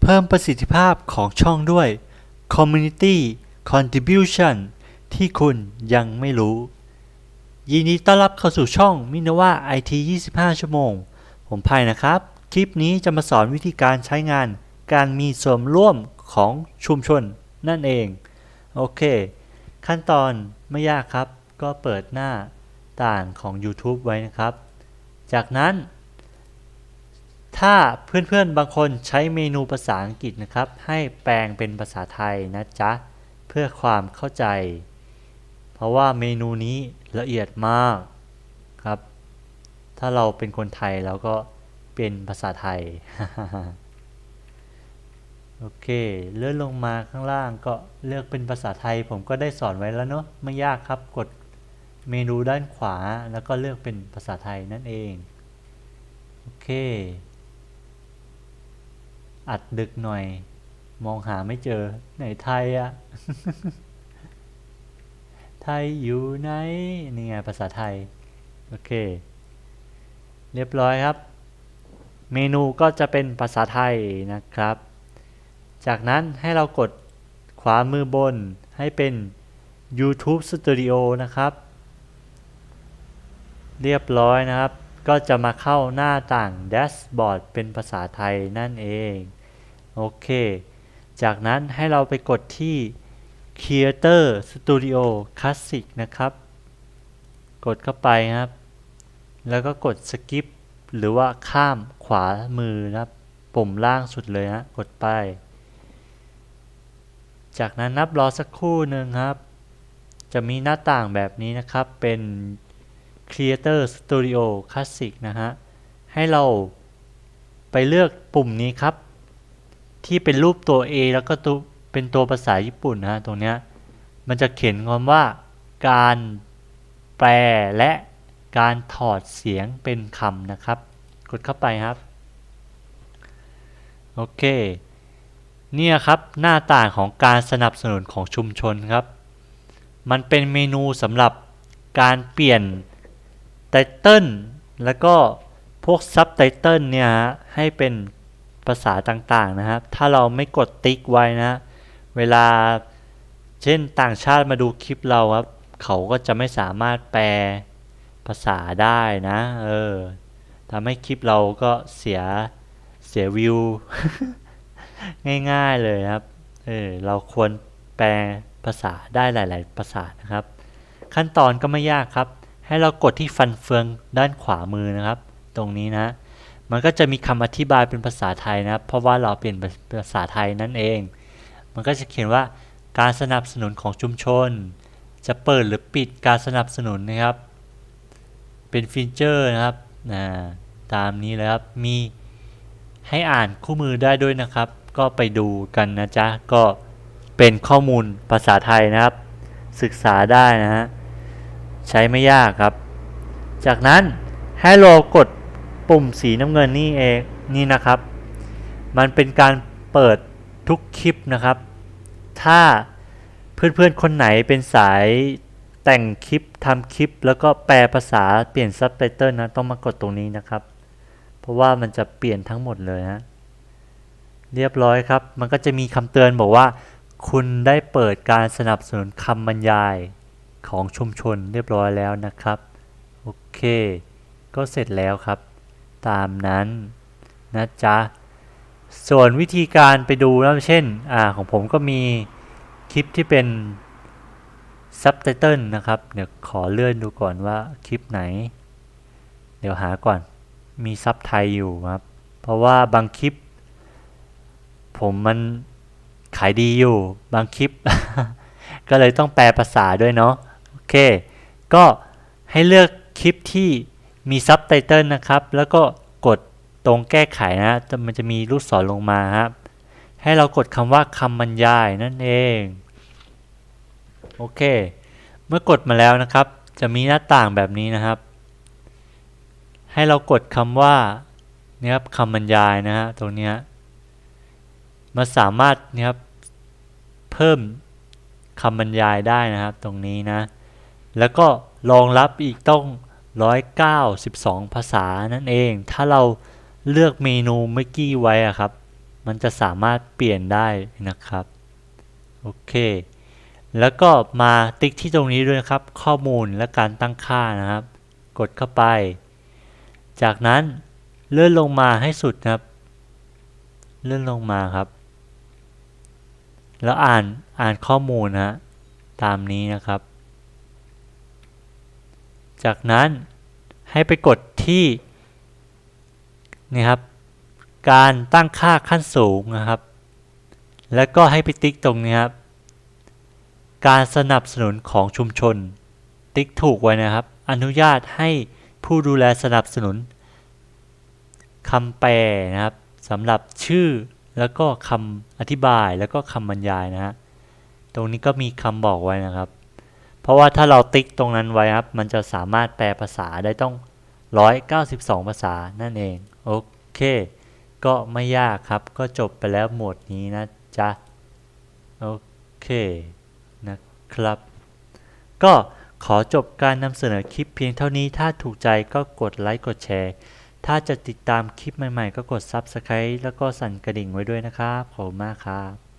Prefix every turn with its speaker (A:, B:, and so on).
A: เพิ่มประสิทธิภาพของช่องด้วย Community Contribution ที่คุณยังไม่รู้ ยินดีต้อนรับเข้าสู่ช่องมินว่า IT 25 ชั่วโมง ผมพายนะครับ คลิปนี้จะมาสอนวิธีการใช้งาน การมีส่วนร่วมของชุมชนนั่นเอง โอเค ขั้นตอนไม่ยากครับ ก็เปิดหน้าต่างของ YouTube ไว้นะครับ จากนั้น ถ้าเพื่อนๆบางคนใช้เมนูภาษาอังกฤษนะครับ ให้แปลงเป็นภาษาไทยนะจ๊ะ เพื่อความเข้าใจ เพราะว่าเมนูนี้ละเอียดมากครับ ถ้าเราเป็นคนไทยเราก็เป็นภาษาไทย โอเค เลื่อนลงมาข้างล่างก็เลือกเป็นภาษาไทย ผมก็ได้สอนไว้แล้วเนาะไม่ยากครับกดเมนูด้านขวาแล้วก็เลือกเป็นภาษาไทยนั่นเอง โอเค อัดดึกหน่อย มองหาไม่เจอ ไหนไทยอะ ไทยอยู่ไหน นี่ไงภาษาไทย โอเค เรียบร้อยครับ เมนูก็จะเป็นภาษาไทยนะครับ จากนั้นให้เรากดขวามือบนให้เป็น YouTube Studio นะครับ เรียบร้อยนะครับ ก็จะมาเข้าหน้าต่างแดชบอร์ดเป็นภาษาไทยนั่นเอง โอเค จากนั้นให้เราไปกดที่ Creator Studio Classic นะครับ กดเข้าไปครับ แล้วก็กด Skip หรือว่าข้ามขวามือนะครับปุ่มล่างสุดเลยฮะกดไป จากนั้นนับรอสักครู่หนึ่งครับ จะมีหน้าต่างแบบนี้นะครับ เป็น Creator Studio Classic นะฮะ ให้เราไปเลือกปุ่มนี้ครับ ที่เป็นรูปตัว A แล้วก็ตัวเป็นตัวภาษาญี่ปุ่นนะฮะตรงเนี้ยมันจะเขียนคำว่าการแปลและการถอดเสียงเป็นคำนะครับ กดเข้าไปครับ โอเค เนี่ยครับหน้าต่างของการสนับสนุนของชุมชนครับ มันเป็นเมนูสำหรับการเปลี่ยนไตเติลแล้วก็พวกซับไตเติลเนี่ยฮะให้เป็น ภาษาต่างๆนะครับ ถ้าเราไม่กดติ๊กไว้นะ เวลาเช่นต่างชาติมาดูคลิปเราครับ เขาก็จะไม่สามารถแปลภาษาได้นะ เออทำให้คลิปเราก็เสียเสียวิว ง่ายๆเลยครับ เออเราควรแปลภาษาได้หลาย ๆ ภาษานะครับ ขั้นตอนก็ไม่ยากครับ ให้เรากดที่ฟันเฟืองด้านขวามือนะครับ ตรงนี้นะ มันก็จะมีคำอธิบายเป็นภาษาไทยนะเพราะว่าเราเปลี่ยนเป็นภาษาไทยนั่นเอง มันก็จะเขียนว่าการสนับสนุนของชุมชน จะเปิดหรือปิดการสนับสนุนนะครับ เป็นฟีเจอร์นะครับนะตามนี้เลยครับมีให้อ่านคู่มือได้ด้วยนะครับ ก็ไปดูกันนะจ๊ะก็เป็นข้อมูลภาษาไทยนะครับ ศึกษาได้นะฮะใช้ไม่ยากครับ จากนั้นให้เรากด ปุ่มสีน้ำเงินนี่เองนี่นะครับ มันเป็นการเปิดทุกคลิปนะครับ ถ้าเพื่อนๆคนไหนเป็นสายแต่งคลิปทำคลิป แล้วก็แปลภาษาเปลี่ยนซับไตเติลนะต้องมากดตรงนี้นะครับ เพราะว่ามันจะเปลี่ยนทั้งหมดเลยฮะเรียบร้อยครับ มันก็จะมีคำเตือนบอกว่า คุณได้เปิดการสนับสนุนคำบรรยายของชุมชนเรียบร้อยแล้วนะครับ โอเค ก็เสร็จแล้วครับ ตามนั้นนะจ๊ะ ส่วนวิธีการไปดูนะเช่นอ่าของผมก็มีคลิปที่เป็นซับไตเติลนะครับ เดี๋ยวขอเลื่อนดูก่อนว่าคลิปไหน เดี๋ยวหาก่อน มีซับไทยอยู่ครับ เพราะว่าบางคลิป ผมมันขายดีอยู่บางคลิป ก็เลยต้องแปลภาษาด้วยเนาะ โอเค ก็ให้เลือกคลิปที่ มีซับไตเติลนะครับ แล้วก็กดตรงแก้ไขนะจะมันจะมีลูกศรลงมาครับ ให้เรากดคำว่าคำบรรยายนั่นเอง โอเค เมื่อกดมาแล้วนะครับ จะมีหน้าต่างแบบนี้นะครับ ให้เรากดคำว่าเนี่ยครับคำบรรยายนะฮะตรงนี้มันสามารถเนี่ยครับเพิ่มคำบรรยายได้นะครับตรงนี้นะ แล้วก็รองรับอีกต้อง 192 ภาษานั่นเอง ถ้าเราเลือกเมนูเมื่อกี้ไว้อะครับ มันจะสามารถเปลี่ยนได้นะครับ โอเค แล้วก็มาติ๊กที่ตรงนี้ด้วยนะครับ ข้อมูลและการตั้งค่านะครับ กดเข้าไป จากนั้นเลื่อนลงมาให้สุดครับ เลื่อนลงมาครับ แล้วอ่านอ่านข้อมูลนะตามนี้นะครับ จากนั้นให้ไปกดที่นี่ครับ การตั้งค่าขั้นสูงนะครับ แล้วก็ให้ไปติ๊กตรงนี้ครับ การสนับสนุนของชุมชน ติ๊กถูกไว้นะครับ อนุญาตให้ผู้ดูแลสนับสนุนคำแปลนะครับสำหรับชื่อแล้วก็คำอธิบายแล้วก็คำบรรยายนะฮะตรงนี้ก็มีคำบอกไว้นะครับ ราะว่าถ้าเราติ๊กตรงนั้นไว้ครับ มันจะสามารถแปลภาษาได้ต้อง 192 ภาษานั่นเอง โอเค ก็ไม่ยากครับ ก็จบไปแล้วหมวดนี้นะจ๊ะ โอเค นะครับ ก็ขอจบการนำเสนอคลิปเพียงเท่านี้ ถ้าถูกใจก็กดไลค์ กดแชร์ ถ้าจะติดตามคลิปใหม่ๆ ก็กด Subscribe แล้วก็สั่นกระดิ่งไว้ด้วยนะครับ ขอบคุณมากครับ